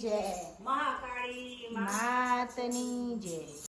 જય મહાકાળી મા માતની જય